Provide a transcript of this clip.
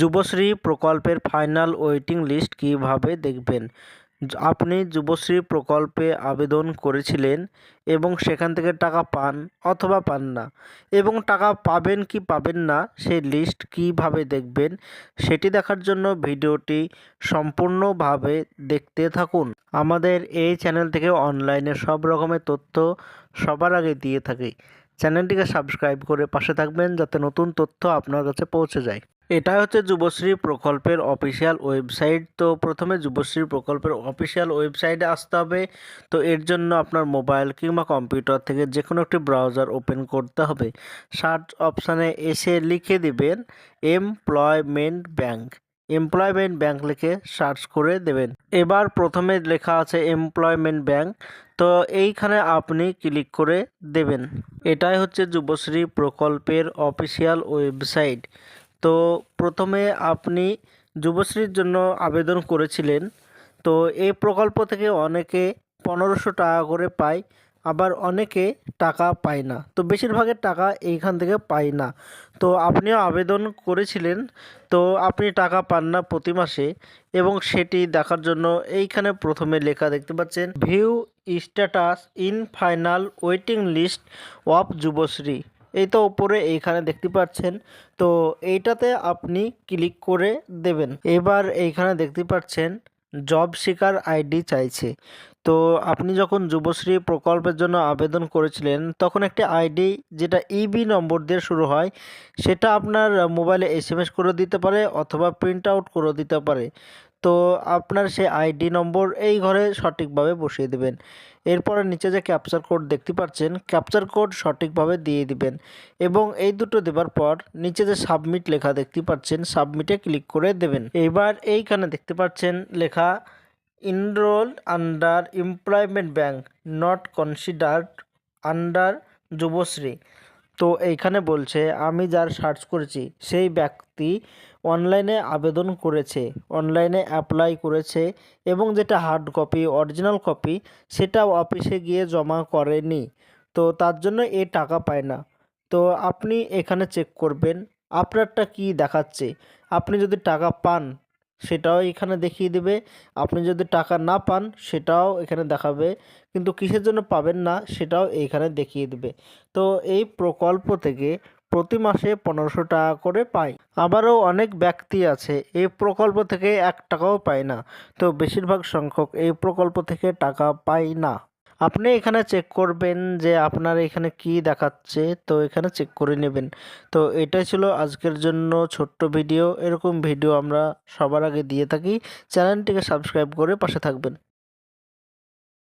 যুবশ্রী প্রকল্পের final waiting list কীভাবে দেখবেন? আপনি যুবশ্রী প্রকল্পে আবেদন করেছিলেন এবং সেখান থেকে টাকা পান অথবা পান না এবং টাকা পাবেন কি পাবেন না সেই লিস্ট কীভাবে দেখবেন সেটি দেখার জন্য ভিডিওটি সম্পূর্ণভাবে দেখতে থাকুন। আমাদের এই চ্যানেল থেকে অনলাইনে সব রকমের তথ্য সবার আগে দিয়ে থাকি। চ্যানেলটিকে সাবস্ক্রাইব করে পাশে থাকবেন যাতে নতুন তথ্য আপনার কাছে পৌঁছে যায়। এটা হচ্ছে যুবশ্রী প্রকল্পের অফিসিয়াল ওয়েবসাইট। তো প্রথমে যুবশ্রী প্রকল্পের অফিসিয়াল ওয়েবসাইটে আসতে হবে। তো এর জন্য আপনার মোবাইল কিংবা কম্পিউটার থেকে যে কোনো একটি ব্রাউজার ওপেন করতে হবে। সার্চ অপশানে এসে লিখে দিবেন, এমপ্লয়মেন্ট ব্যাংক এমপ্লয়মেন্ট ব্যাংক লিখে সার্চ করে দেবেন। এবার প্রথমে লেখা আছে এমপ্লয়মেন্ট ব্যাংক তো এইখানে আপনি ক্লিক করে দেবেন। এটাই হচ্ছে যুবশ্রী প্রকল্পের অফিসিয়াল ওয়েবসাইট। তো প্রথমে আপনি যুবশ্রীর জন্য আবেদন করেছিলেন। তো এই প্রকল্প থেকে অনেকে পনেরোশো টাকা করে পায়, আবার অনেকে টাকা পায় না। তো বেশিরভাগের টাকা এইখান থেকে পায় না। তো আপনিও আবেদন করেছিলেন, তো আপনি টাকা পান না প্রতি মাসে এবং সেটি দেখার জন্য এইখানে প্রথমে লেখা দেখতে পাচ্ছেন view status in final waiting list of Yuvasree. এই তো উপরে এইখানে দেখতে পাচ্ছেন। তো এইটাতে আপনি ক্লিক করে দেবেন। এবার এইখানে দেখতে পাচ্ছেন জব সিকার আইডি চাইছে। তো আপনি যখন যুবশ্রী প্রকল্পের জন্য আবেদন করেছিলেন, তখন একটি আইডি যেটা ইবি নম্বর দিয়ে শুরু হয়, সেটা আপনার মোবাইলে এস করে দিতে পারে অথবা প্রিন্ট আউট করে দিতে পারে। তো আপনার সেই আইডি নম্বর এই ঘরে সঠিকভাবে বসিয়ে দেবেন। এরপরে নিচে যে ক্যাপচার কোড দেখতে পাচ্ছেন ক্যাপচার কোড সঠিকভাবে দিয়ে দিবেন এবং এই দুটো দেবার পর নিচে যে সাবমিট লেখা দেখতে পাচ্ছেন সাবমিটে ক্লিক করে দেবেন। এবার এইখানে দেখতে পাচ্ছেন লেখা enrol under employment bank not considered under Yuvasree. তো এইখানে বলছে, আমি যার সার্চ করেছি, সেই ব্যক্তি অনলাইনে আবেদন করেছে, অনলাইনে অ্যাপ্লাই করেছে এবং যেটা হার্ড কপি অরিজিনাল কপি সেটা অফিসে গিয়ে জমা করেনি। তো তার জন্য এ টাকা পায় না। তো আপনি এখানে চেক করবেন। আপনারটা কি দেখাচ্ছে? আপনি যদি টাকা পান সেটাও এখানে দেখিয়ে দেবে। আপনি যদি টাকা না পান, সেটাও এখানে দেখাবে। কিন্তু কিসের জন্য পাবেন না, সেটাও এখানে দেখিয়ে দেবে। তো এই প্রকল্প থেকে প্রতি মাসে পনেরোশো টাকা করে পায় আবারও অনেক ব্যক্তি আছে, এই প্রকল্প থেকে এক টাকাও পায় না। তো বেশিরভাগ সংখ্যক এই প্রকল্প থেকে টাকা পায় না। আপনি এখানে চেক করবেন যে আপনার এখানে কি দেখাচ্ছে, তো এখানে চেক করে নেবেন। তো এটাই ছিল আজকের জন্য ছোট্ট ভিডিও এরকম ভিডিও আমরা সবার আগে দিয়ে থাকি। চ্যানেলটিকে সাবস্ক্রাইব করে পাশে থাকবেন।